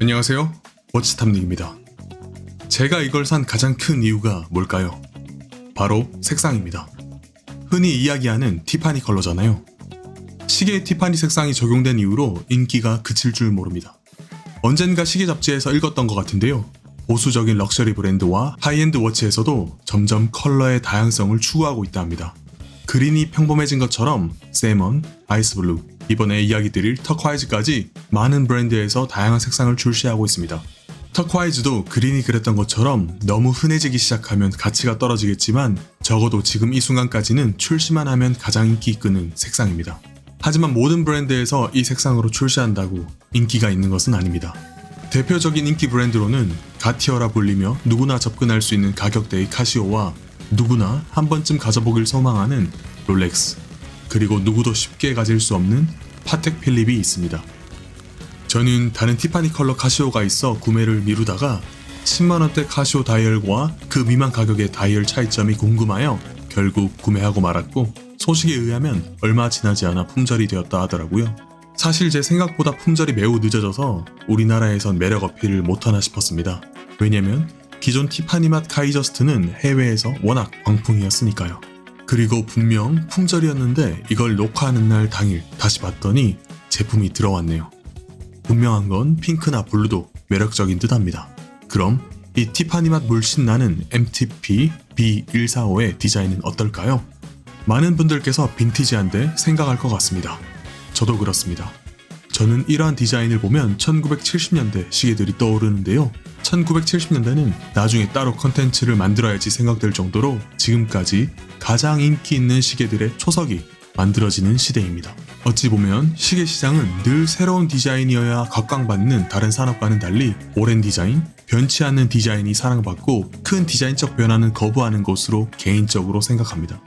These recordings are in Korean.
안녕하세요. 워치탐닉입니다. 제가 이걸 산 가장 큰 이유가 뭘까요? 바로 색상입니다. 흔히 이야기하는 티파니 컬러잖아요. 시계에 티파니 색상이 적용된 이후로 인기가 그칠 줄 모릅니다. 언젠가 시계 잡지에서 읽었던 것 같은데요. 보수적인 럭셔리 브랜드와 하이엔드 워치에서도 점점 컬러의 다양성을 추구하고 있다 합니다. 그린이 평범해진 것처럼 세먼, 아이스블루, 이번에 이야기 드릴 터콰이즈까지 많은 브랜드에서 다양한 색상을 출시하고 있습니다. 터콰이즈도 그린이 그랬던 것처럼 너무 흔해지기 시작하면 가치가 떨어지겠지만 적어도 지금 이 순간까지는 출시만 하면 가장 인기 끄는 색상입니다. 하지만 모든 브랜드에서 이 색상으로 출시한다고 인기가 있는 것은 아닙니다. 대표적인 인기 브랜드로는 가티어라 불리며 누구나 접근할 수 있는 가격대의 카시오와 누구나 한 번쯤 가져보길 소망하는 롤렉스, 그리고 누구도 쉽게 가질 수 없는 파텍 필립이 있습니다. 저는 다른 티파니 컬러 카시오가 있어 구매를 미루다가 10만원대 카시오 다이얼과 그 미만 가격의 다이얼 차이점이 궁금하여 결국 구매하고 말았고 소식에 의하면 얼마 지나지 않아 품절이 되었다 하더라고요. 사실 제 생각보다 품절이 매우 늦어져서 우리나라에선 매력 어필을 못하나 싶었습니다. 왜냐면 기존 티파니 맛 카이저스트는 해외에서 워낙 광풍이었으니까요. 그리고 분명 품절이었는데 이걸 녹화하는 날 당일 다시 봤더니 제품이 들어왔네요. 분명한 건 핑크나 블루도 매력적인 듯 합니다. 그럼 이 티파니 맛 물씬 나는 MTP B145의 디자인은 어떨까요? 많은 분들께서 빈티지한데 생각할 것 같습니다. 저도 그렇습니다. 저는 이러한 디자인을 보면 1970년대 시계들이 떠오르는데요. 1970년대는 나중에 따로 컨텐츠를 만들어야지 생각될 정도로 지금까지 가장 인기 있는 시계들의 초석이 만들어지는 시대입니다. 어찌 보면 시계 시장은 늘 새로운 디자인이어야 각광받는 다른 산업과는 달리 오랜 디자인, 변치 않는 디자인이 사랑받고 큰 디자인적 변화는 거부하는 것으로 개인적으로 생각합니다.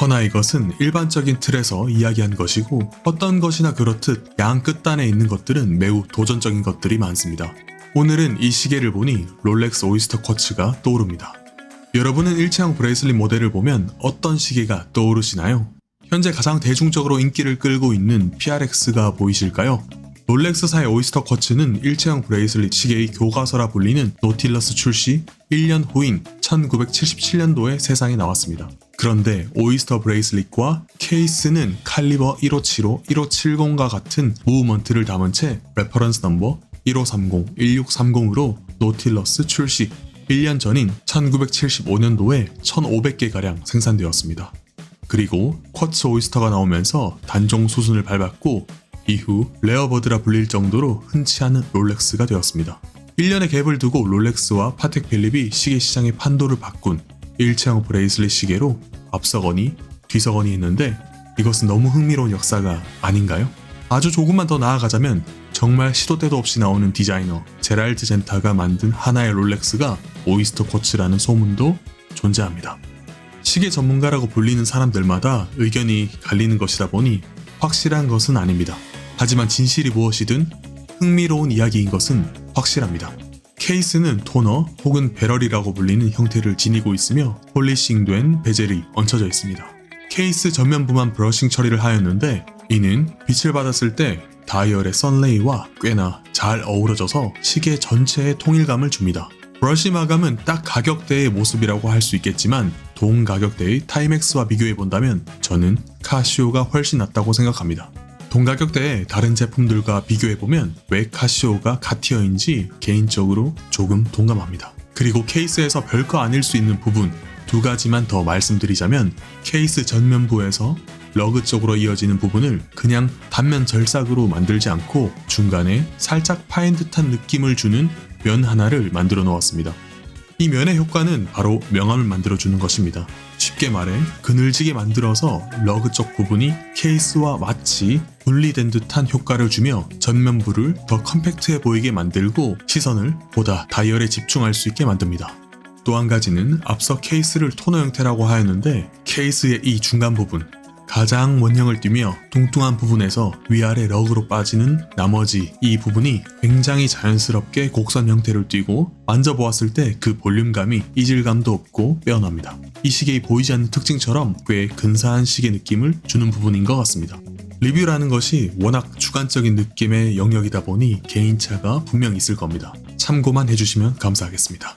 허나 이것은 일반적인 틀에서 이야기한 것이고 어떤 것이나 그렇듯 양 끝단에 있는 것들은 매우 도전적인 것들이 많습니다. 오늘은 이 시계를 보니 롤렉스 오이스터 쿼츠가 떠오릅니다. 여러분은 일체형 브레이슬릿 모델을 보면 어떤 시계가 떠오르시나요? 현재 가장 대중적으로 인기를 끌고 있는 PRX가 보이실까요? 롤렉스사의 오이스터 쿼츠는 일체형 브레이슬릿 시계의 교과서라 불리는 노틸러스 출시 1년 후인 1977년도에 세상에 나왔습니다. 그런데 오이스터 브레이슬릿과 케이스는 칼리버 1575, 1570과 같은 무브먼트를 담은 채 레퍼런스 넘버 1530, 1630으로 노틸러스 출시 1년 전인 1975년도에 1500개가량 생산되었습니다. 그리고 쿼츠 오이스터가 나오면서 단종 수순을 밟았고 이후 레어버드라 불릴 정도로 흔치 않은 롤렉스가 되었습니다. 1년의 갭을 두고 롤렉스와 파텍 필립이 시계 시장의 판도를 바꾼 일체형 브레이슬릿 시계로 앞서거니 뒤서거니 했는데 이것은 너무 흥미로운 역사가 아닌가요? 아주 조금만 더 나아가자면 정말 시도 때도 없이 나오는 디자이너 제랄드 젠타가 만든 하나의 롤렉스가 오이스터 쿼츠라는 소문도 존재합니다. 시계 전문가라고 불리는 사람들마다 의견이 갈리는 것이다 보니 확실한 것은 아닙니다. 하지만 진실이 무엇이든 흥미로운 이야기인 것은 확실합니다. 케이스는 토너 혹은 배럴이라고 불리는 형태를 지니고 있으며 폴리싱된 베젤이 얹혀져 있습니다. 케이스 전면부만 브러싱 처리를 하였는데 이는 빛을 받았을 때 다이얼의 선레이와 꽤나 잘 어우러져서 시계 전체에 통일감을 줍니다. 브러쉬 마감은 딱 가격대의 모습이라고 할 수 있겠지만 동 가격대의 타이맥스와 비교해 본다면 저는 카시오가 훨씬 낫다고 생각합니다. 동 가격대의 다른 제품들과 비교해 보면 왜 카시오가 가티어인지 개인적으로 조금 동감합니다. 그리고 케이스에서 별거 아닐 수 있는 부분 두 가지만 더 말씀드리자면 케이스 전면부에서 러그 쪽으로 이어지는 부분을 그냥 단면 절삭으로 만들지 않고 중간에 살짝 파인 듯한 느낌을 주는 면 하나를 만들어 놓았습니다. 이 면의 효과는 바로 명암을 만들어주는 것입니다. 쉽게 말해 그늘지게 만들어서 러그 쪽 부분이 케이스와 마치 분리된 듯한 효과를 주며 전면부를 더 컴팩트해 보이게 만들고 시선을 보다 다이얼에 집중할 수 있게 만듭니다. 또 한 가지는 앞서 케이스를 토너 형태라고 하였는데 케이스의 이 중간 부분 가장 원형을 띠며 뚱뚱한 부분에서 위아래 럭으로 빠지는 나머지 이 부분이 굉장히 자연스럽게 곡선 형태를 띠고 만져보았을 때 그 볼륨감이 이질감도 없고 빼어납니다. 이 시계의 보이지 않는 특징처럼 꽤 근사한 시계 느낌을 주는 부분인 것 같습니다. 리뷰라는 것이 워낙 주관적인 느낌의 영역이다 보니 개인차가 분명 있을 겁니다. 참고만 해주시면 감사하겠습니다.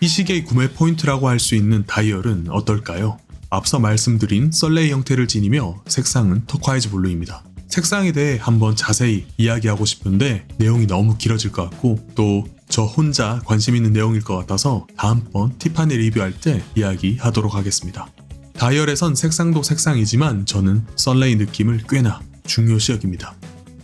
이 시계의 구매 포인트라고 할 수 있는 다이얼은 어떨까요? 앞서 말씀드린 썰레이 형태를 지니며 색상은 터콰이즈 블루입니다. 색상에 대해 한번 자세히 이야기하고 싶은데 내용이 너무 길어질 것 같고 또 저 혼자 관심 있는 내용일 것 같아서 다음번 티파니 리뷰할 때 이야기하도록 하겠습니다. 다이얼에선 색상도 색상이지만 저는 썰레이 느낌을 꽤나 중요시 여깁니다.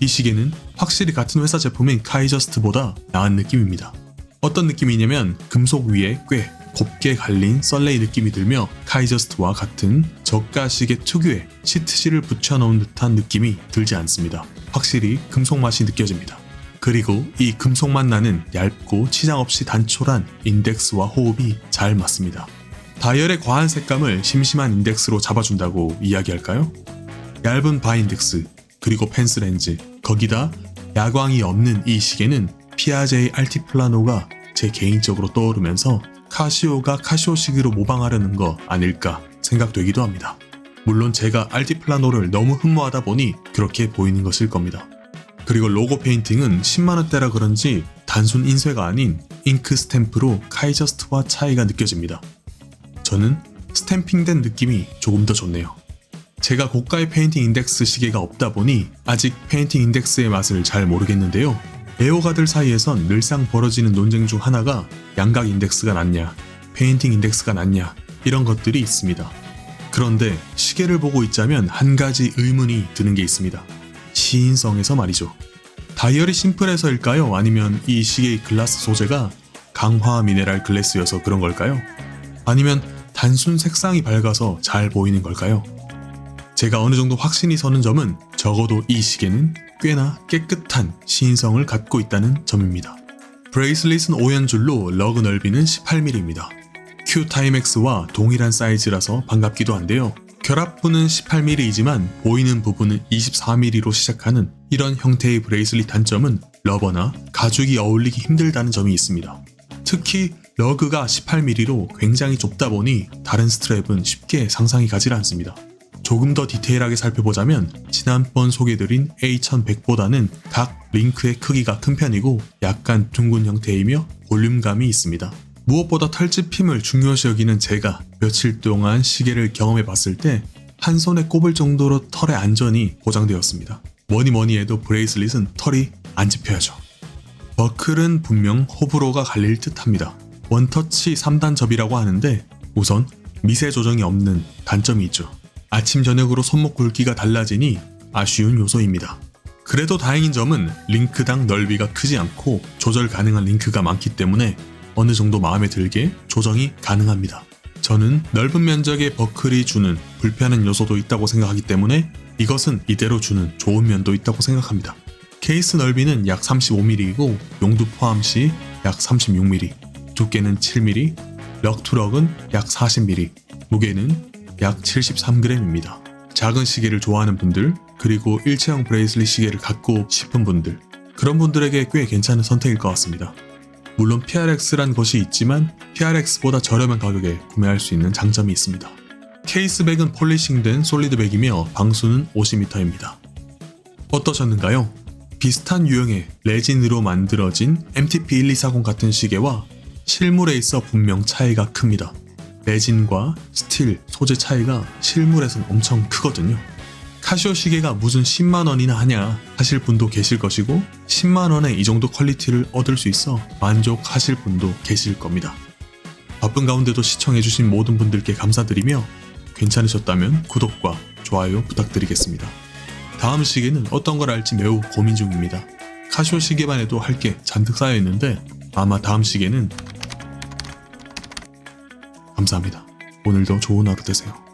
이 시계는 확실히 같은 회사 제품인 카이저스트보다 나은 느낌입니다. 어떤 느낌이냐면 금속 위에 꽤 곱게 갈린 썰레이 느낌이 들며 카이저스트와 같은 저가 시계 특유의 시트실을 붙여놓은 듯한 느낌이 들지 않습니다. 확실히 금속 맛이 느껴집니다. 그리고 이 금속맛 나는 얇고 치장 없이 단촐한 인덱스와 호흡이 잘 맞습니다. 다이얼의 과한 색감을 심심한 인덱스로 잡아준다고 이야기할까요? 얇은 바인덱스, 그리고 펜스 렌즈, 거기다 야광이 없는 이 시계는 피아제의 알티플라노가 제 개인적으로 떠오르면서 카시오가 카시오 시계로 모방하려는 거 아닐까 생각되기도 합니다. 물론 제가 알티플라노를 너무 흠모하다 보니 그렇게 보이는 것일 겁니다. 그리고 로고 페인팅은 10만원대라 그런지 단순 인쇄가 아닌 잉크 스탬프로 카이저스트와 차이가 느껴집니다. 저는 스탬핑된 느낌이 조금 더 좋네요. 제가 고가의 페인팅 인덱스 시계가 없다 보니 아직 페인팅 인덱스의 맛을 잘 모르겠는데요. 애호가들 사이에선 늘상 벌어지는 논쟁 중 하나가 양각 인덱스가 낫냐, 페인팅 인덱스가 낫냐 이런 것들이 있습니다. 그런데 시계를 보고 있자면 한 가지 의문이 드는 게 있습니다. 시인성에서 말이죠. 다이얼이 심플해서일까요? 아니면 이 시계의 글라스 소재가 강화 미네랄 글래스여서 그런 걸까요? 아니면 단순 색상이 밝아서 잘 보이는 걸까요? 제가 어느 정도 확신이 서는 점은 적어도 이 시계는 꽤나 깨끗한 시인성을 갖고 있다는 점입니다. 브레이슬릿은 5연줄로 러그 넓이는 18mm입니다. Q 타임엑스와 동일한 사이즈라서 반갑기도 한데요. 결합부는 18mm이지만 보이는 부분은 24mm로 시작하는 이런 형태의 브레이슬릿 단점은 러버나 가죽이 어울리기 힘들다는 점이 있습니다. 특히 러그가 18mm로 굉장히 좁다 보니 다른 스트랩은 쉽게 상상이 가지 않습니다. 조금 더 디테일하게 살펴보자면 지난번 소개드린 A1100보다는 각 링크의 크기가 큰 편이고 약간 둥근 형태이며 볼륨감이 있습니다. 무엇보다 털집힘을 중요시 여기는 제가 며칠 동안 시계를 경험해 봤을 때 한 손에 꼽을 정도로 털의 안전이 보장되었습니다. 뭐니 뭐니 해도 브레이슬릿은 털이 안 집혀야죠. 버클은 분명 호불호가 갈릴 듯 합니다. 원터치 3단 접이라고 하는데 우선 미세 조정이 없는 단점이 있죠. 아침 저녁으로 손목 굵기가 달라지니 아쉬운 요소입니다. 그래도 다행인 점은 링크당 넓이가 크지 않고 조절 가능한 링크가 많기 때문에 어느 정도 마음에 들게 조정이 가능합니다. 저는 넓은 면적의 버클이 주는 불편한 요소도 있다고 생각하기 때문에 이것은 이대로 주는 좋은 면도 있다고 생각합니다. 케이스 넓이는 약 35mm이고 용두 포함 시 약 36mm, 두께는 7mm, 럭투럭은 약 40mm, 무게는 약 73g입니다. 작은 시계를 좋아하는 분들, 그리고 일체형 브레이슬릿 시계를 갖고 싶은 분들, 그런 분들에게 꽤 괜찮은 선택일 것 같습니다. 물론 PRX란 것이 있지만 PRX보다 저렴한 가격에 구매할 수 있는 장점이 있습니다. 케이스백은 폴리싱된 솔리드백이며 방수는 50m입니다. 어떠셨는가요? 비슷한 유형의 레진으로 만들어진 MTP1240 같은 시계와 실물에 있어 분명 차이가 큽니다. 레진과 스틸, 소재 차이가 실물에선 엄청 크거든요. 카시오 시계가 무슨 10만원이나 하냐 하실 분도 계실 것이고 10만원에 이 정도 퀄리티를 얻을 수 있어 만족하실 분도 계실 겁니다. 바쁜 가운데도 시청해주신 모든 분들께 감사드리며 괜찮으셨다면 구독과 좋아요 부탁드리겠습니다. 다음 시계는 어떤 걸 할지 매우 고민 중입니다. 카시오 시계만 해도 할 게 잔뜩 쌓여 있는데 아마 다음 시계는 감사합니다. 오늘도 좋은 하루 되세요.